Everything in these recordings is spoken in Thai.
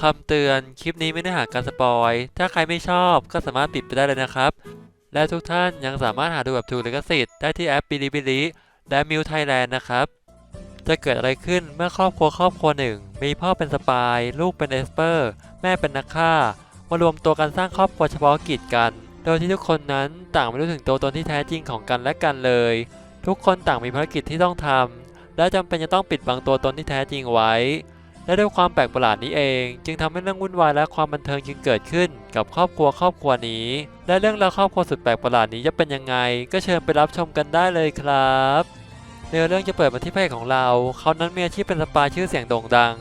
คำเตือน คลิปนี้ไม่ได้อหาการสปอย ถ้าใครไม่ชอบก็สามารถปิดไปได้เลยนะครับ และทุกท่านยังสามารถหาดูแบบถูกลิขสิทธิ์ได้ที่แอปบิลิบิลิและมิวไทยแลนด์นะครับ จะเกิดอะไรขึ้นเมื่อครอบครัวครอบครัวหนึ่ง มีพ่อเป็นสปาย ลูกเป็นเอสเปอร์ แม่เป็นนักฆ่า มารวมตัวกันสร้างครอบครัวเฉพาะกิจกัน โดยที่ทุกคนนั้นต่างไม่รู้ถึงตัวตนที่แท้จริงของกันและกันเลย ทุกคนต่างมีภารกิจที่ต้องทำและจำเป็นจะต้องปิดบังตัวตนที่แท้จริงไว้ และด้วยความแปลกประหลาดนี้เอง จึงทำให้เรื่องวุ่นวายและความบันเทิงจึงเกิดขึ้น กับครอบครัวครอบครัวนี้ และเรื่องราวครอบครัวสุดแปลกประหลาดนี้จะเป็นยังไง ก็เชิญไปรับชมกันได้เลยครับเนื้อเรื่องจะเปิดมาที่พระเอกของเรา เขานั้นมีอาชีพเป็นสปายชื่อเสียงโด่งดัง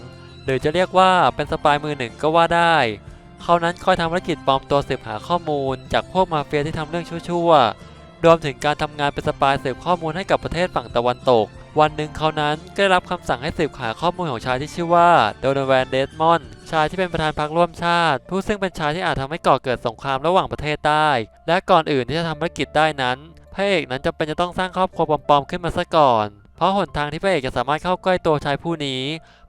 หรือจะเรียกว่าเป็นสปายมือหนึ่งก็ว่าได้ เขานั้นคอยทำภารกิจปลอมตัวสืบหาข้อมูล จากพวกมาเฟียที่ทำเรื่องชั่วๆรวมถึงการทำงานเป็นสปายสืบข้อมูลให้กับประเทศฝั่งตะวันตก วันหนึ่งเขานั้นก็ได้รับคำสั่งให้สืบหาข้อมูลของชายที่ชื่อว่าโดนแวนเดสมอนด์ชายที่เป็นประธานพรรคร่วมชาติ ผู้ซึ่งเป็นชายที่อาจทำให้ก่อเกิดสงครามระหว่างประเทศได้ และก่อนอื่นที่จะทำภารกิจได้นั้นพระเอกนั้นจำเป็นจะต้องสร้างครอบครัวปลอมๆขึ้นมาซะก่อน เพราะหนทางที่พระเอกจะสามารถเข้าใกล้ตัวชายผู้นี้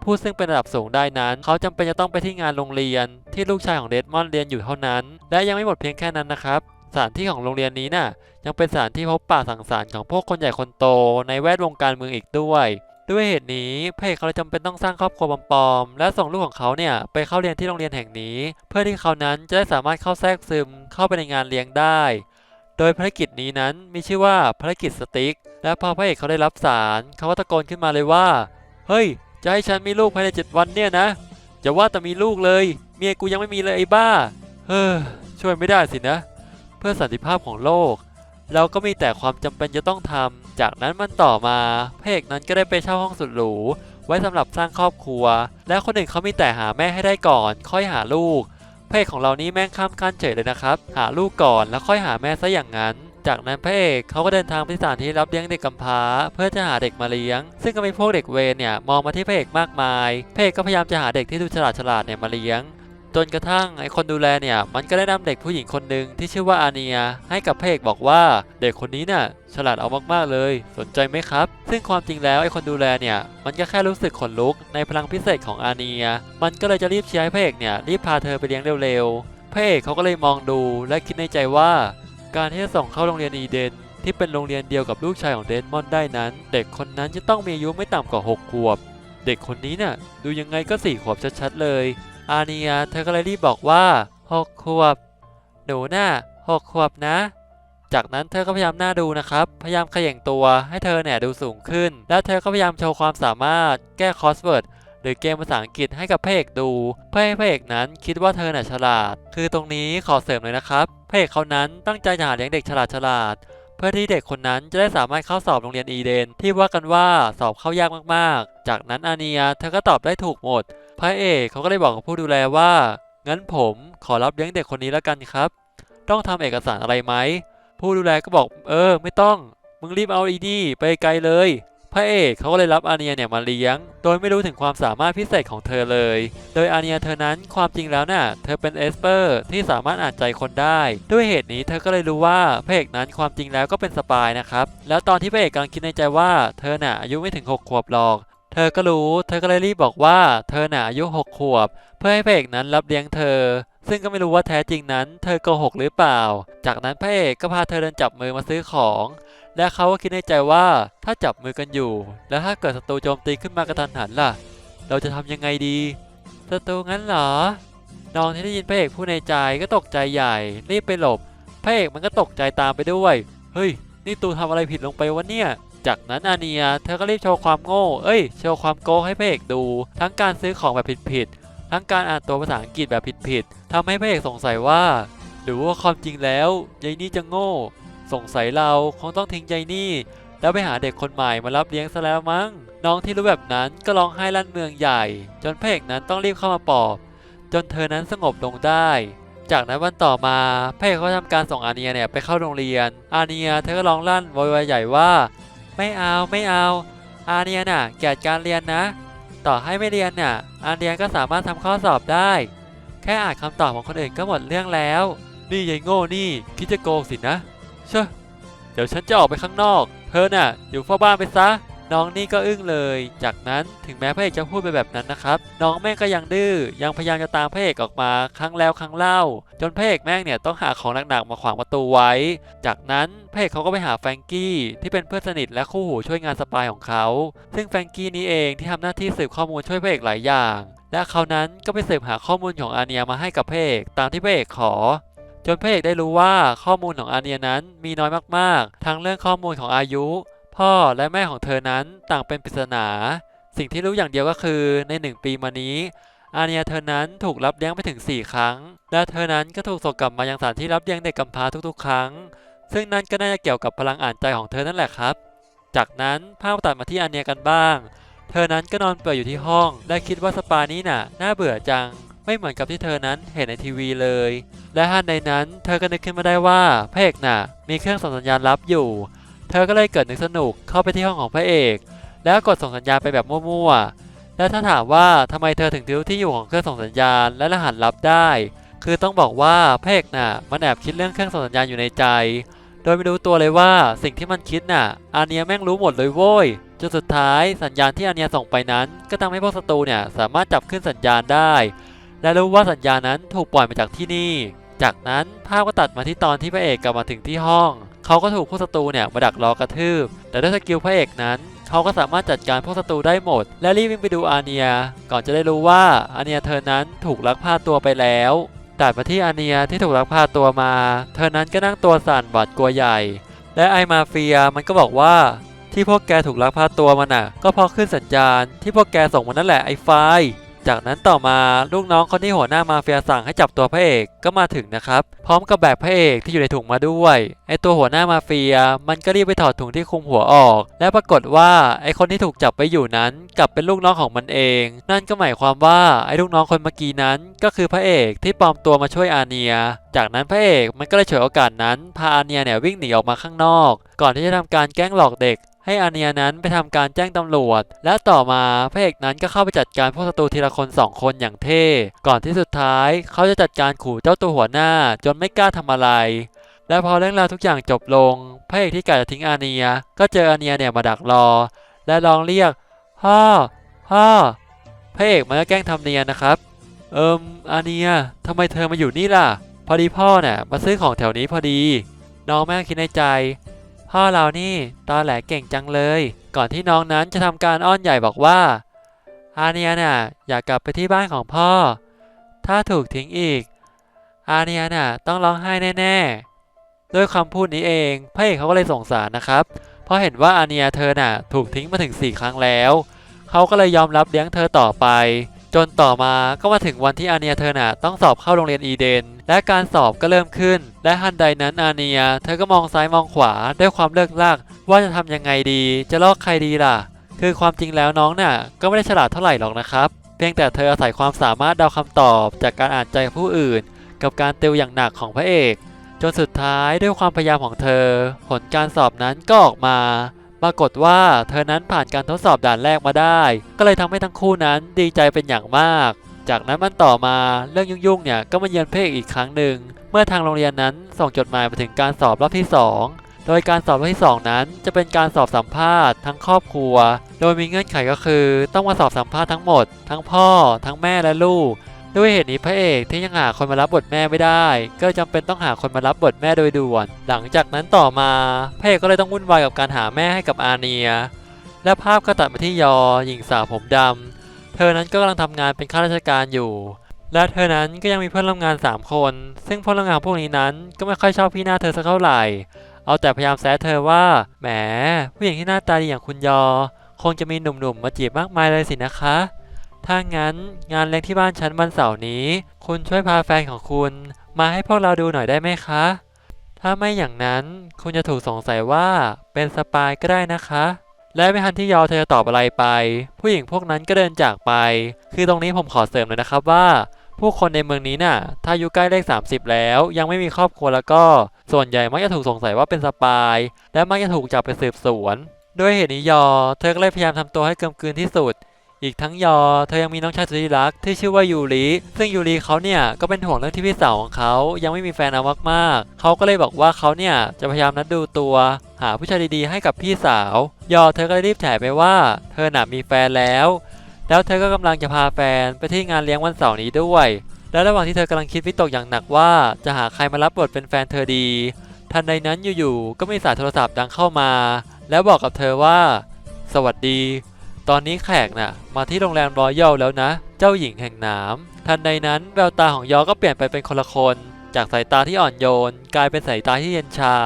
ผู้ซึ่งเป็นระดับสูงได้นั้น เขาจำเป็นจะต้องไปที่งานโรงเรียน ที่ลูกชายของเดดมอนด์เรียนอยู่เท่านั้น และยังไม่หมดเพียงแค่นั้นนะครับ สถานที่ของโรงเรียนนี้น่ะยังเป็นสถานที่พบปะสังสรรค์ของพวกคนใหญ่คนโตในแวดวงการเมืองอีกด้วย ด้วยเหตุนี้พระเอกเขาเลยจำเป็นต้องสร้างครอบครัวปลอมๆและส่งลูกของเขาเนี่ยไปเข้าเรียนที่โรงเรียนแห่งนี้ เพื่อที่เขานั้นจะได้สามารถเข้าแทรกซึมเข้าไปในงานเลี้ยงได้ โดยภารกิจนี้นั้นมีชื่อว่าภารกิจสติ๊ก และพอพระเอกเขาได้รับสารเขาก็ตะโกนขึ้นมาเลยว่า เฮ้ย จะให้ฉันมีลูกภายในเจ็ดวันเนี่ยนะอย่าว่าแต่มีลูกเลย เมียกูยังไม่มีเลยไอ้บ้า เฮ้อช่วยไม่ได้สินะ เพื่อสันติภาพของโลกเราก็มีแต่ความจำเป็นจะต้องทำจากนั้นมันต่อมาพระเอกนั้นก็ได้ไปเช่าห้องสุดหรูไว้สำหรับสร้างครอบครัว และคนอื่นเขามีแต่หาแม่ให้ได้ก่อน ค่อยหาลูกพระเอกของเรานี้แม่งข้ามขั้นเฉยเลยนะครับ หาลูกก่อนแล้วค่อยหาแม่ซะอย่างนั้น จากนั้นพระเอกเขาก็เดินทางไปสถานที่รับเลี้ยงเด็กกำพร้า เพื่อจะหาเด็กมาเลี้ยง ซึ่งก็มีพวกเด็กเวรเนี่ยมองมาที่พระเอกมากมายพระเอกก็พยายามจะหาเด็กที่ดูฉลาดฉลาดเนี่ยมาเลี้ยง จนกระทั่งไอคนดูแลเนี่ย มันก็ได้นำเด็กผู้หญิงคนหนึ่งที่ชื่อว่าอาเนีย ให้กับพระเอกบอกว่าเด็กคนนี้น่ะฉลาดเอามากๆเลย สนใจไหมครับ ซึ่งความจริงแล้วไอคนดูแลเนี่ย มันก็แค่รู้สึกขนลุกในพลังพิเศษของอาเนีย มันก็เลยจะรีบเชียร์ให้พระเอกเนี่ยรีบพาเธอไปเลี้ยงเร็วๆพระเอกเขาก็เลยมองดูและคิดในใจว่า การที่จะส่งเข้าโรงเรียนอีเดนที่เป็นโรงเรียนเดียวกับลูกชายของเดนมอนได้นั้น เด็กคนนั้นจะต้องมีอายุไม่ต่ำกว่า 6 ขวบ เด็กคนนี้น่ะดูยังไงก็สี่ขวบชัดๆเลย อาเนียเธอก็เลยรีบบอกว่าหกขวบ หนูน่ะหกขวบนะ จากนั้นเธอก็พยายามหน้าดูนะครับ พยายามขย่งตัวให้เธอเนี่ยดูสูงขึ้น และเธอก็พยายามโชว์ความสามารถแก้คอสเวิร์ดหรือเกมภาษาอังกฤษให้กับพระเอกดู เพื่อให้พระเอกนั้นคิดว่าเธอน่ะฉลาด คือตรงนี้ขอเสริมเลยนะครับพระเอกเขานั้นตั้งใจจะหาเลี้ยงเด็กฉลาดฉลาด เพื่อที่เด็กคนนั้นจะได้สามารถเข้าสอบโรงเรียนอีเดน ที่ว่ากันว่าสอบเข้ายากมากๆ จากนั้นอาเนียเธอก็ตอบได้ถูกหมด พระเอกเขาก็ได้บอกกับผู้ดูแลว่า งั้นผมขอรับเลี้ยงเด็กคนนี้แล้วกันครับ ต้องทำเอกสารอะไรไหม ผู้ดูแลก็บอก เออ ไม่ต้อง มึงรีบเอาอีนี่ไปไกลเลย พระเอกเขาก็เลยรับอาเนียเนี่ยมาเลี้ยง โดยไม่รู้ถึงความสามารถพิเศษของเธอเลย โดยอาเนียเธอนั้นความจริงแล้วน่ะ เธอเป็นเอสเปอร์ที่สามารถอ่านใจคนได้ ด้วยเหตุนี้เธอก็เลยรู้ว่าพระเอกนั้นความจริงแล้วก็เป็นสปายนะครับ แล้วตอนที่พระเอกกำลังคิดในใจว่า เธอน่ะอายุไม่ถึงหกขวบหรอก เธอก็รู้ เธอก็เลยรีบบอกว่า เธอหน่ะอายุหกขวบ เพื่อให้พระเอกนั้นรับเลี้ยงเธอ ซึ่งก็ไม่รู้ว่าแท้จริงนั้น เธอโกหกหรือเปล่า จากนั้นพระเอกก็พาเธอเดินจับมือมาซื้อของ และเขาก็คิดในใจว่าถ้าจับมือกันอยู่ แล้วถ้าเกิดศัตรูโจมตีขึ้นมากระทันหันล่ะ เราจะทำยังไงดีศัตรูงั้นเหรอ น้องที่ได้ยินพระเอกพูดในใจก็ตกใจใหญ่ รีบไปหลบ พระเอกมันก็ตกใจตามไปด้วย เฮ้ย นี่ตูทำอะไรผิดลงไปวะเนี่ย จากนั้นอาเนียเธอก็รีบโชว์ความโง่ เอ้ย โชว์ความโกงให้พระเอกดู ทั้งการซื้อของแบบผิดๆ ทั้งการอ่านตัวภาษาอังกฤษแบบผิดๆทำให้พระเอกสงสัยว่า หรือว่าความจริงแล้วยายนี่จะโง่ สงสัยเราคงต้องทิ้งยายนี่ แล้วไปหาเด็กคนใหม่มารับเลี้ยงซะแล้วมั้ง น้องที่รู้แบบนั้นก็ร้องไห้ลั่นเมืองใหญ่ จนพระเอกนั้นต้องรีบเข้ามาปลอบ จนเธอนั้นสงบลงได้จากนั้นวันต่อมาพระเอกก็ทำการส่งอาเนียเนี่ยไปเข้าโรงเรียน อาเนียเธอก็ร้องลั่นโวยวายใหญ่ว่า ไม่เอาไม่เอา อาเนียน่ะเกียดการเรียนนะ ต่อให้ไม่เรียนน่ะอาเนียนก็สามารถทำข้อสอบได้ แค่อ่านคำตอบของคนอื่นก็หมดเรื่องแล้ว นี่ยายโง่นี่คิดจะโกงสินะเชอะเดี๋ยวฉันจะออกไปข้างนอก เธอน่ะอยู่เฝ้าบ้านไปซะ น้องนี่ก็อึ้งเลย จากนั้นถึงแม้พระเอกจะพูดไปแบบนั้นนะครับ น้องแม่งก็ยังดื้อ ยังพยายามจะตามพระเอกออกมาครั้งแล้วครั้งเล่า จนพระเอกแม่งเนี่ยต้องหาของหนักๆมาขวางประตูไว้ จากนั้นพระเอกเขาก็ไปหาแฟรงกี้ที่เป็นเพื่อนสนิทและคู่หูช่วยงานสปายของเขา ซึ่งแฟรงกี้นี้เองที่ทำหน้าที่สืบข้อมูลช่วยพระเอกหลายอย่าง และเขานั้นก็ไปสืบหาข้อมูลของอาเนียมาให้กับพระเอกตามที่พระเอกขอจนพระเอกได้รู้ว่าข้อมูลของอาเนียนั้นมีน้อยมากๆ ทั้งเรื่องข้อมูลของอายุ พ่อและแม่ของเธอนั้นต่างเป็นปริศนา สิ่งที่รู้อย่างเดียวก็คือในหนึ่งปีมานี้ อาเนียเธอนั้นถูกรับเลี้ยงไปถึง 4 ครั้ง และเธอนั้นก็ถูกส่งกลับมายังสถานที่รับเลี้ยงเด็กกำพร้าทุกๆ ครั้ง ซึ่งนั่นก็น่าจะเกี่ยวกับพลังอ่านใจของเธอนั่นแหละครับ จากนั้นภาพตัดมาที่อาเนียกันบ้าง เธอนั้นก็นอนเปื่อยอยู่ที่ห้อง และคิดว่าสปานี้น่ะน่าเบื่อจังไม่เหมือนกับที่เธอนั้นเห็นในทีวีเลย และทันใดนั้น เธอก็นึกขึ้นมาได้ว่าพระเอกน่ะ มีเครื่องส่งสัญญาณลับอยู่ เธอก็เลยเกิดนึกสนุกเข้าไปที่ห้องของพระเอก แล้วกดส่งสัญญาณไปแบบมั่วๆ และถ้าถามว่าทำไมเธอถึงรู้ที่อยู่ของเครื่องส่งสัญญาณและรหัสลับได้ คือต้องบอกว่าพระเอกน่ะมันแอบคิดเรื่องเครื่องส่งสัญญาณอยู่ในใจ โดยไม่รู้ตัวเลยว่าสิ่งที่มันคิดน่ะอาเนียแม่งรู้หมดเลยโว้ยจนสุดท้ายสัญญาณที่อาเนียส่งไปนั้น ก็ทำให้พวกศัตรูเนี่ยสามารถจับขึ้นสัญญาณได้ และรู้ว่าสัญญาณนั้นถูกปล่อยมาจากที่นี่ จากนั้นภาพก็ตัดมาที่ตอนที่พระเอกกลับมาถึงที่ห้อง เขาก็ถูกพวกศัตรูเนี่ยมาดักรอกระทืบ แต่ด้วยสกิลพระเอกนั้น เขาก็สามารถจัดการพวกศัตรูได้หมด และรีบวิ่งไปดูอาเนีย ก่อนจะได้รู้ว่าอาเนียเธอนั้นถูกลักพาตัวไปแล้วตัดมาที่อาเนียที่ถูกลักพาตัวมา เธอนั้นก็นั่งตัวสั่นหวาดกลัวใหญ่ และไอมาเฟียมันก็บอกว่าที่พวกแกถูกลักพาตัวมันน่ะ ก็เพราะขึ้นสัญญาณที่พวกแกส่งมานั่นแหละไอ้ไฟ จากนั้นต่อมาลูกน้องคนที่หัวหน้ามาเฟียสั่งให้จับตัวพระเอกก็มาถึงนะครับ พร้อมกับแบกพระเอกที่อยู่ในถุงมาด้วยไอตัวหัวหน้ามาเฟีย มันก็รีบไปถอดถุงที่คลุมหัวออก และปรากฏว่าไอคนที่ถูกจับไว้อยู่นั้นกลับเป็นลูกน้องของมันเอง นั่นก็หมายความว่าไอลูกน้องคนเมื่อกี้นั้น ก็คือพระเอกที่ปลอมตัวมาช่วยอาเนีย จากนั้นพระเอกมันก็เลยฉวยโอกาสนั้นพาอาเนียเนี่ยวิ่งหนีออกมาข้างนอก ก่อนที่จะทำการแกล้งหลอกเด็ก ให้อาเนียนั้นไปทำการแจ้งตำรวจ และต่อมาพระเอกนั้นก็เข้าไปจัดการพวกศัตรูทีละคนสองคนอย่างเท่ ก่อนที่สุดท้ายเขาจะจัดการขู่เจ้าตัวหัวหน้าจนไม่กล้าทำอะไร และพอเรื่องราวทุกอย่างจบลง พระเอกที่กะจะทิ้งอาเนีย ก็เจออาเนียเนี่ยมาดักรอ และร้องเรียกพ่อพ่อพระเอกมันก็แกล้งทำเนียนนะครับ เอิมอาเนียทำไมเธอมาอยู่นี่ล่ะ พอดีพ่อเนี่ยมาซื้อของแถวนี้พอดี น้องแม่คิดในใจ พ่อเรานี่ตอแหลเก่งจังเลย ก่อนที่น้องนั้นจะทำการอ้อนใหญ่บอกว่า อาเนียน่ะอยากกลับไปที่บ้านของพ่อ ถ้าถูกทิ้งอีก อาเนียน่ะต้องร้องไห้แน่ๆ ด้วยคำพูดนี้เองพระเอกเขาก็เลยสงสารนะครับ เพราะเห็นว่าอาเนียเธอน่ะถูกทิ้งมาถึง 4 ครั้งแล้ว เขาก็เลยยอมรับเลี้ยงเธอต่อไป จนต่อมาก็มาถึงวันที่อาเนียเธอน่ะต้องสอบเข้าโรงเรียนอีเดน และการสอบก็เริ่มขึ้น และทันใดนั้นอาเนีย เธอก็มองซ้ายมองขวาด้วยความเลิกลากว่าจะทำยังไงดี จะลอกใครดีล่ะ คือความจริงแล้วน้องน่ะ ก็ไม่ได้ฉลาดเท่าไหร่หรอกนะครับ เพียงแต่เธออาศัยความสามารถเดาคำตอบจากการอ่านใจผู้อื่น กับการติวอย่างหนักของพระเอก จนสุดท้ายด้วยความพยายามของเธอ ผลการสอบนั้นก็ออกมา ปรากฏว่าเธอนั้นผ่านการทดสอบด่านแรกมาได้ ก็เลยทำให้ทั้งคู่นั้นดีใจเป็นอย่างมาก จากนั้นมันต่อมาเรื่องยุ่งๆเนี่ยก็มาเยือนพระเอกอีกครั้งหนึ่ง เมื่อทางโรงเรียนนั้นส่งจดหมายมาถึงการสอบรอบที่ 2 โดยการสอบรอบที่ 2 นั้น จะเป็นการสอบสัมภาษณ์ทั้งครอบครัว โดยมีเงื่อนไขก็คือ ต้องมาสอบสัมภาษณ์ทั้งหมด ทั้งพ่อ ทั้งแม่และลูก ด้วยเหตุนี้พระเอกที่ยังหาคนมารับบทแม่ไม่ได้ ก็จำเป็นต้องหาคนมารับบทแม่โดยด่วน หลังจากนั้นต่อมาพระเอกก็เลยต้องวุ่นวายกับการหาแม่ให้กับอาเนีย และภาพก็ตัดมาที่ยอหญิงสาวผมดำเธอนั้นก็กำลังทำงานเป็นข้าราชการอยู่ และเธอนั้นก็ยังมีเพื่อนร่วมงาน 3 คน ซึ่งเพื่อนร่วมงานพวกนี้นั้นก็ไม่ค่อยชอบพี่หน้าเธอสักเท่าไหร่ เอาแต่พยายามแซะเธอว่าแหมผู้หญิงที่หน้าตาดีอย่างคุณยอ คงจะมีหนุ่มๆมาจีบมากมายเลยสินะคะ ถ้างั้นงานเลี้ยงที่บ้านฉันวันเสาร์นี้ คุณช่วยพาแฟนของคุณ มาให้พวกเราดูหน่อยได้ไหมคะ ถ้าไม่อย่างนั้นคุณจะถูกสงสัยว่าเป็นสปายก็ได้นะคะ และไม่ทันที่ยอเธอจะตอบอะไรไป ผู้หญิงพวกนั้นก็เดินจากไป คือตรงนี้ผมขอเสริมเลยนะครับว่า ผู้คนในเมืองนี้น่ะ ถ้าอายุใกล้เลข 30 แล้ว ยังไม่มีครอบครัวแล้วก็ ส่วนใหญ่มักจะถูกสงสัยว่าเป็นสปาย และมักจะถูกจับไปสืบสวน ด้วยเหตุนี้ยอ เธอก็เลยพยายามทำตัวให้กลมกลืนที่สุด อีกทั้งยอเธอยังมีน้องชายสุดที่รักที่ชื่อว่ายูริซึ่งยูริเขาเนี่ยก็เป็นห่วงเรื่องที่พี่สาวของเขายังไม่มีแฟนเอามากๆเขาก็เลยบอกว่าเขาเนี่ยจะพยายามนัดดูตัว หาผู้ชายดีๆให้กับพี่สาว ยอเธอก็เลยรีบแถไปว่า เธอหน่ะมีแฟนแล้ว แล้วเธอก็กำลังจะพาแฟนไปที่งานเลี้ยงวันเสาร์นี้ด้วย และระหว่างที่เธอกำลังคิดวิตกอย่างหนักว่าจะหาใครมารับบทเป็นแฟนเธอดี ทันใดนั้นอยู่ๆก็มีสายโทรศัพท์ดังเข้ามา แล้วบอกกับเธอว่า สวัสดี ตอนนี้แขกน่ะ มาที่โรงแรมรอยัลแล้วนะ เจ้าหญิงแห่งนามทันใดนั้นแววตาของยอก็เปลี่ยนไปเป็นคนละคน จากสายตาที่อ่อนโยน กลายเป็นสายตาที่เย็นชา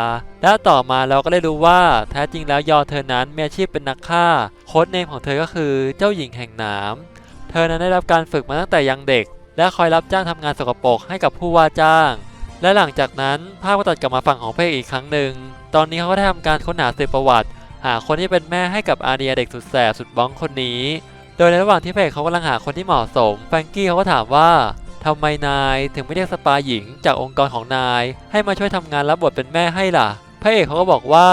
และต่อมาเราก็ได้รู้ว่าแท้จริงแล้วยอเธอนั้นมีอาชีพเป็นนักฆ่า โค้ดเนมของเธอก็คือเจ้าหญิงแห่งนามเธอนั้นได้รับการฝึกมาตั้งแต่ยังเด็ก และคอยรับจ้างทำงานสกปรกให้กับผู้ว่าจ้างและหลังจากนั้นภาพก็ตัดกลับมาฝั่งของพระเอกอีกครั้งหนึ่ง ตอนนี้เขาก็ได้ทำการค้นหาสืบประวัติ หาคนที่เป็นแม่ให้กับอาเนียเด็กสุดแสบสุดบ้องคนนี้ โดยในระหว่างที่พระเอกเขากำลังหาคนที่เหมาะสมแฟรงกี้เขาก็ถามว่าทำไมนายถึงไม่เรียกสปาหญิงจากองค์กรของนาย ให้มาช่วยทำงานรับบทเป็นแม่ให้ล่ะ พระเอกเขาก็บอกว่า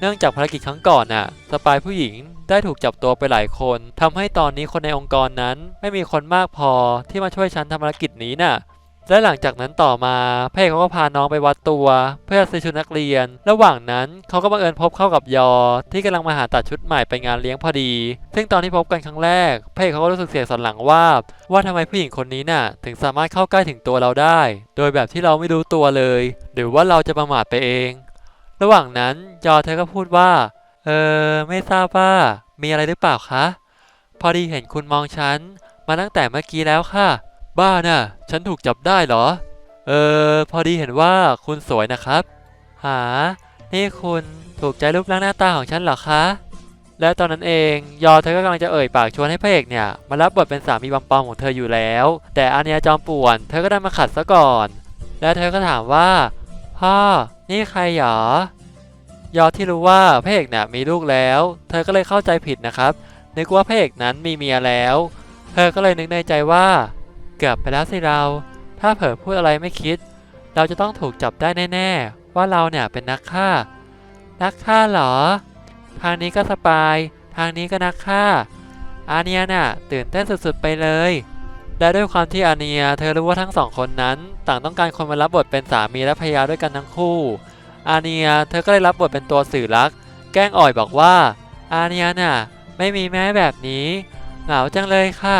เนื่องจากภารกิจครั้งก่อนน่ะ สปายผู้หญิงได้ถูกจับตัวไปหลายคนทำให้ตอนนี้คนในองค์กรนั้น ไม่มีคนมากพอที่มาช่วยฉันทำภารกิจนี้น่ะ และหลังจากนั้นต่อมาพระเอกเขาก็พาน้องไปวัดตัว เพื่อซื้อชุดนักเรียน ระหว่างนั้นเขาก็บังเอิญพบเข้ากับยอ ที่กำลังมาหาตัดชุดใหม่ไปงานเลี้ยงพอดี ซึ่งตอนที่พบกันครั้งแรกพระเอกเขาก็รู้สึกเสียสันหลังว่า ว่าทำไมผู้หญิงคนนี้น่ะ ถึงสามารถเข้าใกล้ถึงตัวเราได้ โดยแบบที่เราไม่รู้ตัวเลย หรือว่าเราจะประมาทไปเอง ระหว่างนั้นยอเธอก็พูดว่า เออไม่ทราบว่า มีอะไรหรือเปล่าคะ พอดีเห็นคุณมองฉันมาตั้งแต่เมื่อกี้แล้วค่ะ บ้าน่ะ ฉันถูกจับได้เหรอ เออ พอดีเห็นว่าคุณสวยนะครับ หา นี่คุณถูกใจรูปร่างหน้าตาของฉันเหรอคะ และตอนนั้นเอง ยอเธอก็กำลังจะเอ่ยปากชวนให้พระเอกเนี่ย มารับบทเป็นสามีบำปองของเธออยู่แล้ว แต่อาเนียจอมป่วน เธอก็ได้มาขัดซะก่อน และเธอก็ถามว่า พ่อ นี่ใครหรอยอที่รู้ว่าพระเอกเนี่ยมีลูกแล้ว เธอก็เลยเข้าใจผิดนะครับนึกว่าพระเอกนั้นมีเมียแล้ว เธอก็เลยนึกในใจว่า เกือบไปแล้วสิเรา ถ้าเผลอพูดอะไรไม่คิด เราจะต้องถูกจับได้แน่ ๆ ว่าเราเนี่ยเป็นนักฆ่า นักฆ่าเหรอ ทางนี้ก็สปาย ทางนี้ก็นักฆ่า อาเนียน่ะตื่นเต้นสุดๆไปเลย และด้วยความที่อาเนียเธอรู้ว่าทั้งสองคนนั้น ต่างต้องการคนมารับบทเป็นสามีและภรรยาด้วยกันทั้งคู่ อาเนียเธอก็เลยรับบทเป็นตัวสื่อรัก แกล้งอ่อยบอกว่า อาเนียน่ะไม่มีแม่แบบนี้ เหงาจังเลยค่ะ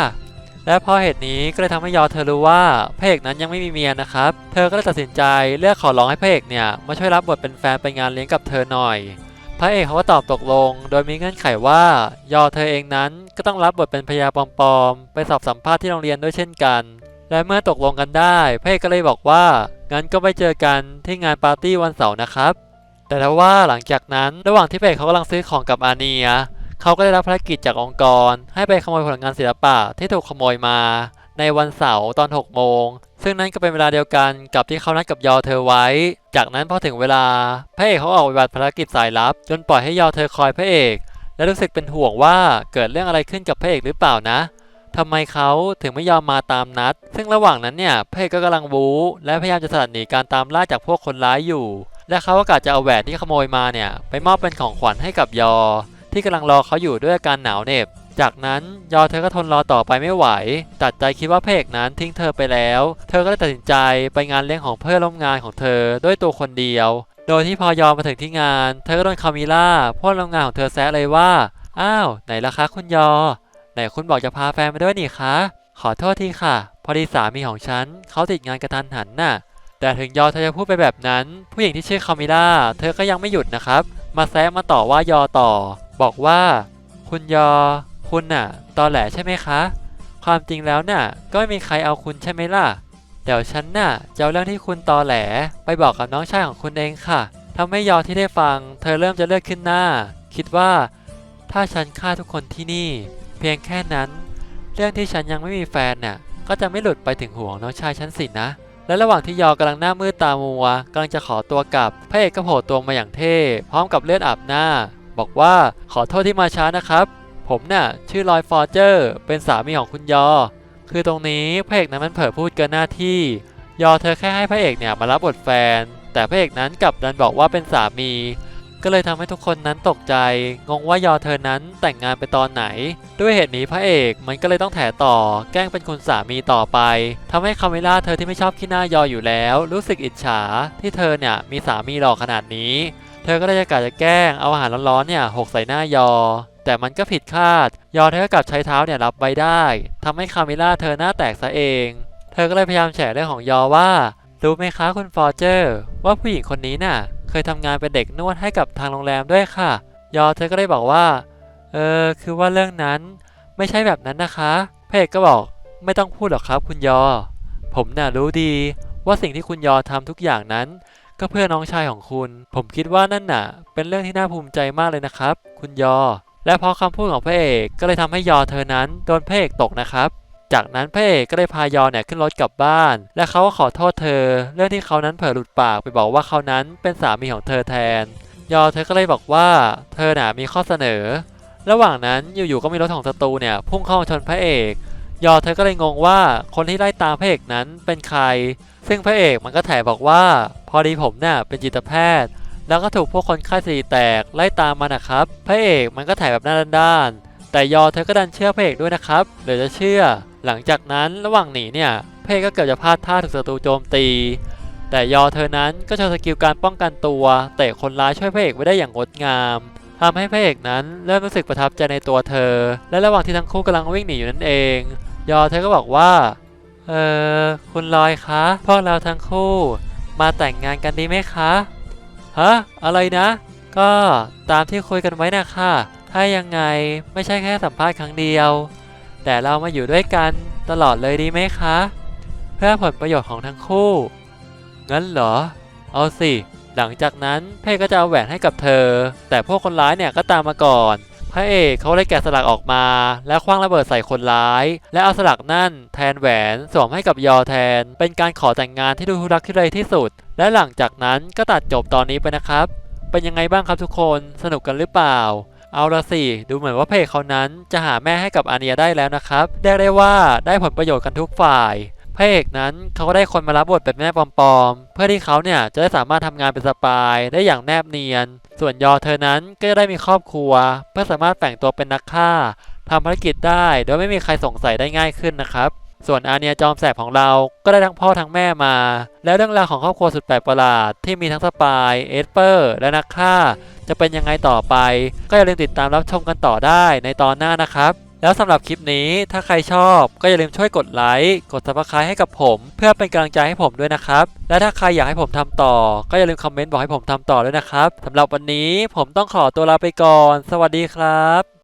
และเพราะเหตุนี้ก็เลยทำให้ยอเธอรู้ว่าพระเอกนั้นยังไม่มีเมียนะครับ เธอก็เลยตัดสินใจเลือกขอร้องให้พระเอกเนี่ยมาช่วยรับบทเป็นแฟนไปงานเลี้ยงกับเธอหน่อย พระเอกเขาก็ตอบตกลง โดยมีเงื่อนไขว่า ยอเธอเองนั้นก็ต้องรับบทเป็นพยาปลอมๆไปสอบสัมภาษณ์ที่โรงเรียนด้วยเช่นกัน และเมื่อตกลงกันได้ พระเอกก็เลยบอกว่างั้นก็ไปเจอกันที่งานปาร์ตี้วันเสาร์นะครับ แต่ถ้าว่าหลังจากนั้นระหว่างที่พระเอกเขากำลังซื้อของกับอาเนีย เขาก็ได้รับภารกิจจากองค์กร ให้ไปขโมยผลงานศิลปะที่ถูกขโมยมาในวันเสาร์ตอน 6 โมง ซึ่งนั่นก็เป็นเวลาเดียวกันกับที่เขานัดกับยอเธอไว้ จากนั้นพอถึงเวลา พระเอกเขาออกปฏิบัติภารกิจสายลับ จนปล่อยให้ยอเธอคอยพระเอก และรู้สึกเป็นห่วงว่าเกิดเรื่องอะไรขึ้นกับพระเอกหรือเปล่านะทำไมเขาถึงไม่ยอมมาตามนัด ซึ่งระหว่างนั้นเนี่ยพระเอกก็กำลังบู๊และพยายามจะสลัดหนีการตามล่าจากพวกคนร้ายอยู่ และเขาก็กะจะเอาแหวนที่ขโมยมาเนี่ยไปมอบเป็นของขวัญให้กับยอ ที่กำลังรอเขาอยู่ด้วยอาการหนาวเหน็บ จากนั้นยอเธอก็ทนรอต่อไปไม่ไหว ตัดใจคิดว่าพระเอกนั้นทิ้งเธอไปแล้ว เธอก็เลยตัดสินใจไปงานเลี้ยงของเพื่อนร่วมงานของเธอด้วยตัวคนเดียว โดยที่พอยอมมาถึงที่งาน เธอก็โดนคามิล่าเพื่อนร่วมงานของเธอแซะเลยว่า อ้าว ไหนล่ะคะคุณยอ ไหนคุณบอกจะพาแฟนมาด้วยนี่คะ ขอโทษทีค่ะ พอดีสามีของฉันเขาติดงานกระทันหันน่ะแต่ถึงยอเธอจะพูดไปแบบนั้น ผู้หญิงที่ชื่อคามิล่าเธอก็ยังไม่หยุดนะครับ มาแซะมาต่อว่ายอต่อ บอกว่า คุณยอ คุณน่ะ ตอแหลใช่ไหมคะ ความจริงแล้วน่ะ ก็ไม่มีใครเอาคุณใช่ไหมล่ะ เดี๋ยวฉันน่ะจะเอาเรื่องที่คุณตอแหล ไปบอกกับน้องชายของคุณเองค่ะทำให้ยอที่ได้ฟัง เธอเริ่มจะเลือดขึ้นหน้า คิดว่า ถ้าฉันฆ่าทุกคนที่นี่ เพียงแค่นั้น เรื่องที่ฉันยังไม่มีแฟนน่ะ ก็จะไม่หลุดไปถึงหัวของน้องชายฉันสินะและระหว่างที่ยอกำลังหน้ามืดตามัวกำลังจะขอตัวกลับพระเอกก็โผล่ตัวมาอย่างเท่ พร้อมกับเลือดอาบหน้า บอกว่าขอโทษที่มาช้านะครับ ผมน่ะชื่อลอยฟอร์เจอร์เป็นสามีของคุณยอ คือตรงนี้พระเอกนั้นมันเผลอพูดเกินหน้าที่ ยอเธอแค่ให้พระเอกเนี่ยมารับบทแฟน แต่พระเอกนั้นกลับดันบอกว่าเป็นสามี ก็เลยทำให้ทุกคนนั้นตกใจ งงว่ายอเธอนั้นแต่งงานไปตอนไหน ด้วยเหตุนี้พระเอกมันก็เลยต้องแถต่อ แกล้งเป็นคุณสามีต่อไปทำให้คาเมล่าเธอที่ไม่ชอบขี้หน้ายออยู่แล้ว รู้สึกอิจฉาที่เธอเนี่ยมีสามีหล่อขนาดนี้ เธอก็เลยจะกะจะแกล้งเอาอาหารร้อนๆเนี่ยหกใส่หน้ายอ แต่มันก็ผิดคาด ยอเธอก็กลับใช้เท้าเนี่ยรับไว้ได้ทำให้คาเมล่าเธอหน้าแตกซะเอง เธอก็เลยพยายามแฉเรื่องของยอว่ารู้ไหมคะคุณฟอร์เจอร์ ว่าผู้หญิงคนนี้น่ะ เคยทำงานเป็นเด็กนวดให้กับทางโรงแรมด้วยค่ะ ยอเธอก็เลยบอกว่าเออคือว่าเรื่องนั้นไม่ใช่แบบนั้นนะคะพระเอกก็บอกไม่ต้องพูดหรอกครับคุณยอ ผมน่ะรู้ดีว่าสิ่งที่คุณยอทำทุกอย่างนั้น ก็เพื่อน้องชายของคุณ ผมคิดว่านั่นน่ะ เป็นเรื่องที่น่าภูมิใจมากเลยนะครับ คุณยอ และเพราะคำพูดของพระเอกก็เลยทำให้ยอเธอนั้นโดนพระเอกตกนะครับ จากนั้นพระเอกก็ได้พายอเนี่ยขึ้นรถกลับบ้าน และเขาก็ขอโทษเธอ เรื่องที่เขานั้นเผลอหลุดปากไปบอกว่าเขานั้นเป็นสามีของเธอแทน ยอเธอก็เลยบอกว่า เธอน่ะมีข้อเสนอ ระหว่างนั้นอยู่ๆก็มีรถของศัตรูเนี่ยพุ่งเข้ามาชนพระเอก ยอเธอก็เลยงงว่าคนที่ไล่ตามพระเอกนั้นเป็นใคร ซึ่งพระเอกมันก็แถบอกว่า พอดีผมเนี่ยเป็นจิตแพทย์ แล้วก็ถูกพวกคนไข้สติแตกไล่ตามมานะครับ พระเอกมันก็แถ่ายแบบหน้าด้านๆแต่ยอเธอก็ดันเชื่อพระเอกด้วยนะครับเดี๋ยวจะเชื่อ หลังจากนั้นระหว่างหนีเนี่ยพระเอกก็เกือบจะพลาดท่าถูกศัตรูโจมตี แต่ยอเธอนั้นก็โชว์สกิลการป้องกันตัวเตะคนร้ายช่วยพระเอกไว้ได้อย่างงดงามทำให้พระเอกนั้นเริ่มรู้สึกประทับใจในตัวเธอ และระหว่างที่ทั้งคู่กำลังวิ่งหนีอยู่นั่นเอง ยอเธอก็บอกว่า เออคุณลอยคะพวกเราทั้งคู่ มาแต่งงานกันดีไหมคะ ฮะ อะไรนะ ก็ตามที่คุยกันไว้นะค่ะ ถ้ายังไงไม่ใช่แค่สัมภาษณ์ครั้งเดียว แต่เรามาอยู่ด้วยกันตลอดเลยดีไหมคะ เพื่อผลประโยชน์ของทั้งคู่ งั้นเหรอ เอาสิ หลังจากนั้นเพ่ก็จะเอาแหวนให้กับเธอ แต่พวกคนร้ายเนี่ยก็ตามมาก่อน พระเอกเขาเลยแกะสลักออกมา แล้วคว้างระเบิดใส่คนร้าย และเอาสลักนั่นแทนแหวนสวมให้กับยอแทน เป็นการขอแต่งงานที่ดูทุรักทุเลที่สุด และหลังจากนั้นก็ตัดจบตอนนี้ไปนะครับ เป็นยังไงบ้างครับทุกคนสนุกกันหรือเปล่าเอาละสิ ดูเหมือนว่าเพจเขานั้นจะหาแม่ให้กับอาเนียได้แล้วนะครับเรียกได้ว่าได้ผลประโยชน์กันทุกฝ่าย พระเอกนั้นเขาก็ได้คนมารับบทเป็นแม่ปลอมๆ เพื่อที่เขาเนี่ยจะได้สามารถทำงานเป็นสปายได้อย่างแนบเนียน ส่วนยอเธอนั้นก็จะได้มีครอบครัว เพื่อสามารถแฝงตัวเป็นนักฆ่าทำภารกิจได้โดยไม่มีใครสงสัยได้ง่ายขึ้นนะครับ ส่วนอาเนียจอมแสบของเราก็ได้ทั้งพ่อทั้งแม่มา แล้วเรื่องราวของครอบครัวสุดแปลกประหลาดที่มีทั้งสปายเอสเปอร์และนักฆ่า จะเป็นยังไงต่อไป ก็อย่าลืมติดตามรับชมกันต่อได้ในตอนหน้านะครับ แล้วสำหรับคลิปนี้ถ้าใครชอบก็อย่าลืมช่วยกดไลค์กดซับสไครต์ให้กับผม เพื่อเป็นกำลังใจให้ผมด้วยนะครับ และถ้าใครอยากให้ผมทำต่อ ก็อย่าลืมคอมเมนต์บอกให้ผมทำต่อด้วยนะครับสำหรับวันนี้ผมต้องขอตัวลาไปก่อน สวัสดีครับ